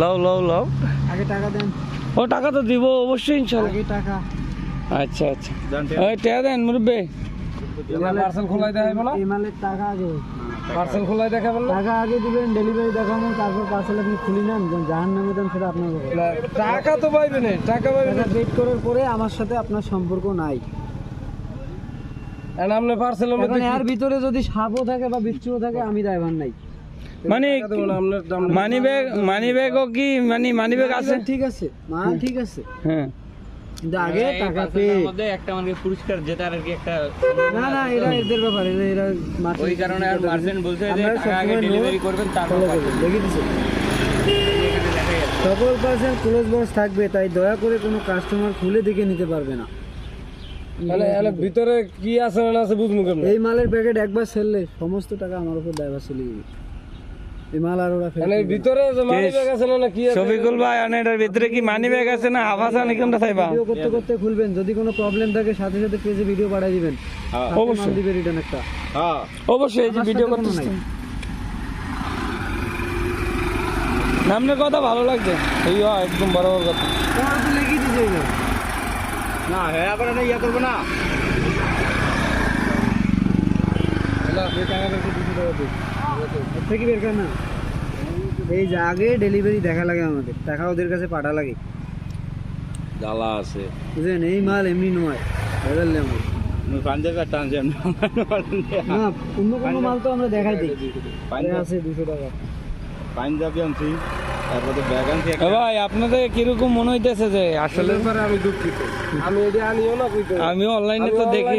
লও লও লও। আগে টাকা দেন। ও টাকা তো দিব অবশ্যই আগে টাকা। আচ্ছা আচ্ছা। ওই টাকা দেন মুরব্বে। পার্সেল খোলাই দেখাই বলো। ইমালের টাকা আগে। পার্সেল খোলাই দেখা বলল টাকা আগে দিবেন ডেলিভারি দেখাবো তারপর পার্সেল আপনি খুলি নেন জাহান নামে দেন সেটা আপনার টাকা তো পাইবে না টাকা পাইবে টাকা পেড করার পরে আমার সাথে আপনার সম্পর্ক নাই। আপনি পার্সেল এর ভিতরে যদি সাপও থাকে বা বিচ্ছুও থাকে আমি ড্রাইভার নাই। মানে মানি ব্যাগ মানি ব্যাগও কি মানে মানি ব্যাগ আছে? ঠিক আছে মা ঠিক আছে। হ্যাঁ। আগে টাকা পে মধ্যে একটা মানে পুরস্কার জেতার আর কি একটা না না এরা এদের ব্যাপার এরা এরা ওই কারণে আর মার্চেন্ট বলছে যে টাকা আগে ডেলিভারি করবেন তারপর দেখে দিছে। সকল পার্সেন্ট ক্লোজ বক্স থাকবে তাই দয়া করে কোনো কাস্টমার খুলে দেখে নিতে পারবে না। মানে ভিতরে কি আছে না আছে বুঝমু কেমন? এই মালের প্যাকেট একবার সেললে সমস্ত টাকা আমার উপর ড্রাইভার চলে যাবে। শফিকুল ভাই অনেকটার ভিতরে কি মানি ব্যাগ আছে না হাফ নাকি কোনটা চাইবা করতে করতে খুলবেন যদি কোনো প্রবলেম থাকে সাথে সাথে পেজে ভিডিও পাঠিয়ে দিবেন। অবশ্যই। মাল রিটার্ন একটা। অবশ্যই এই যে ভিডিও সাথে নাই। নামনের কথা ভালো লাগছে? এই হয় একদম বরাবর কথা। না হ্যাঁ আবার এটা ইয়া করব না। থেকে বের কর না? এই যে আগে ডেলিভারি দেখা লাগে আমাদের টাকা ওদের কাছে পাঠা লাগে। জ্বালা আছে। বুঝলেন? এই মাল এমনি নয় ভেজাল আমার। পাঞ্জাবের টানছেন না অন্য কোনো মাল তো আমরা দেখাই দিই। আছে দুশো টাকা। পাঞ্জাবি আনছি তারপরে ব্যাগ আনছি ভাই আপনাদের কীরকম মনে হইতেছে যে আসলে আমি দুঃখিত। আমি এটা আনিও না আমি অনলাইনে তো? দেখি।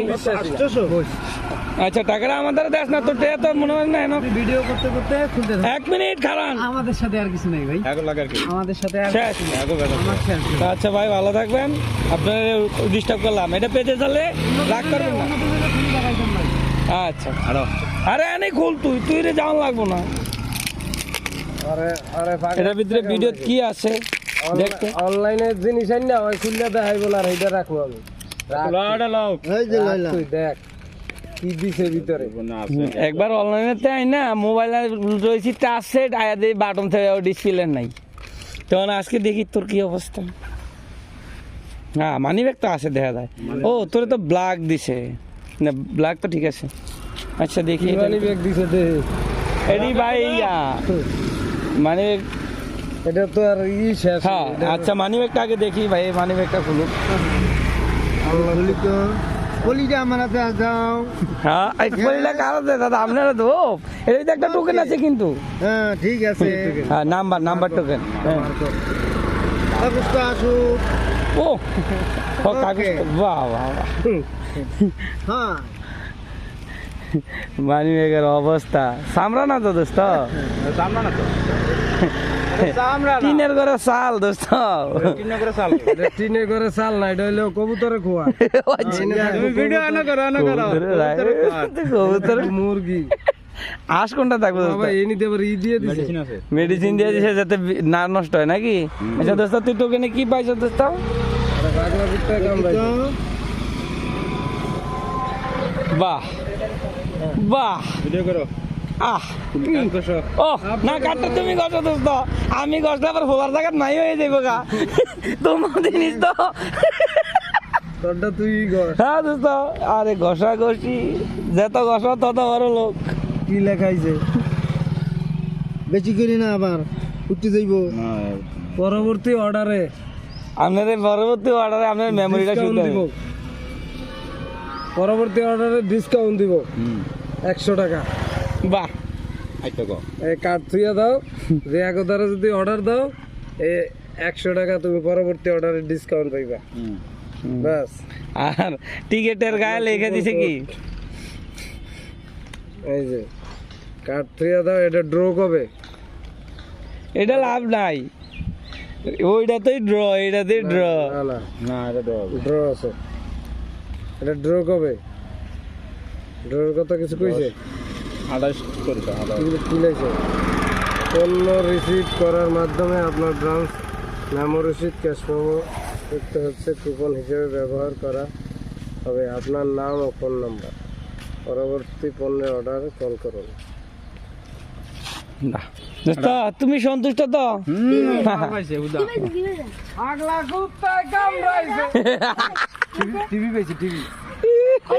আচ্ছা টাকাটা আমাদের দেখ না তো টেয়া তো মনে হয় না এনো। ভিডিও করতে করতে খুলতে এক মিনিট খারান। আমাদের সাথে আর কিছু নাই ভাই। এখন লাগার কি। আমাদের সাথে আর শেষ। এখন আমার আচ্ছা ভাই ভালো থাকবেন। আপনার ডিস্টার্ব করলাম। এটা পেতে চলে রাগ করবেন না। আচ্ছা। আরও। আরে এনে খুল তুই। তুই রে যাওয়ান লাগবো না। আরে আরে এটার ভিতরে ভিডিও কি আছে? দেখতে। অনলাইনে জিনিস আনি না ওই খুললে দেখাইবো না আর এইটা রাখব আমি। রাখ লাউ এই যে লাইলা। তুই দেখ। কি দিছে ভিতরে একবার অনলাইনে আই না মোবাইলে রয়েছি টাচ সেট আয়া দিয়ে বাটন থেকে ডিসপ্লে নাই। তখন আজকে দেখি তোর কি অবস্থা। হ্যাঁ মানি ব্যাগ তো আছে দেখা যায়। ও তোর তো ব্ল্যাক দিছে। না ব্ল্যাক তো ঠিক আছে। আচ্ছা দেখি। মানি ব্যাগ দিছে দে। এডি ভাই ইয়া। মানে এটা তো আর ই শেষ হ্যাঁ আচ্ছা মানি ব্যাগটা আগে দেখি ভাই মানি ব্যাগটা খুলুক। বলি তো বলি আমার হাতে যাও। হ্যাঁ এই কইলা কারও দে দাদা আপনারা তো এর ভিতরে একটা টোকেন আছে কিন্তু। হ্যাঁ ঠিক আছে। হ্যাঁ নাম্বার নাম্বার টোকেন হ্যাঁ কাগজ তো ও কাগজ বাহ বাহ। হ্যাঁ। মানি ব্যাগের অবস্থা। সামরা না তো দোস্ত। সামনা না তো টিনের ঘরে চাল দোস্ত। কিনে করে চাল। এটা টিনে চাল না এটা হইলেও কবুতরে খোয়া। তুমি ভিডিও আনো করো আনো করো। কবুতর মুরগি। আস কোনটা থাকবে বাবা এই নিতে আবার ই দিয়ে দিছে। মেডিসিন দিয়ে দিছে যাতে না নষ্ট হয় নাকি? আচ্ছা দোস্ত তুই টোকেনে কি পাইছ দোস্ত? বাহ। বাহ। ভিডিও করো। আহ ও না কাটটা তুমি গছো দোস্ত। আমি গছলে আবার ফোলার জায়গা নাই হয়ে যাব গা। তোমার জিনিস তো। তোরটা তুই হ্যাঁ দোস্ত আরে ঘষা ঘষি যত ঘষা তত বড় লোক। কি লেখাইছে বেশি করি না আবার উঠতে যাইব। পরবর্তী অর্ডারে আপনাদের পরবর্তী অর্ডারে আপনার মেমোরিটা শুনতে পরবর্তী অর্ডারে ডিসকাউন্ট দিব। একশো টাকা। বাহ। এই কার্ড থুইয়া দাও। রিয়াকো দ্বারা যদি অর্ডার দাও এ একশো টাকা তুমি পরবর্তী অর্ডারে ডিসকাউন্ট পাইবা। ব্যাস। আর টিকেটের গায়ে লিখে দিছে কি? এই যে কার্ড থুইয়া দাও এটা ড্র কবে? এটা লাভ নাই। ওইটাতেই ড্র এটাতেই ড্র না এটা দাও ড্র আছে। এটা ড্র কবে? ড্রর কথা কিছু কইছে? আঠাশ করেছে আঠাশ। পণ্য রিসিভ করার মাধ্যমে আপনার ব্রাঞ্চ মেমো রসিদ ক্যাশ মেমো করতে হচ্ছে কুপন হিসেবে ব্যবহার করা হবে। আপনার নাম ও ফোন নাম্বার পরবর্তী পণ্যের অর্ডারে কল করুন। না। দোস্ত তুমি সন্তুষ্ট তো? টিভি পেয়েছি টিভি।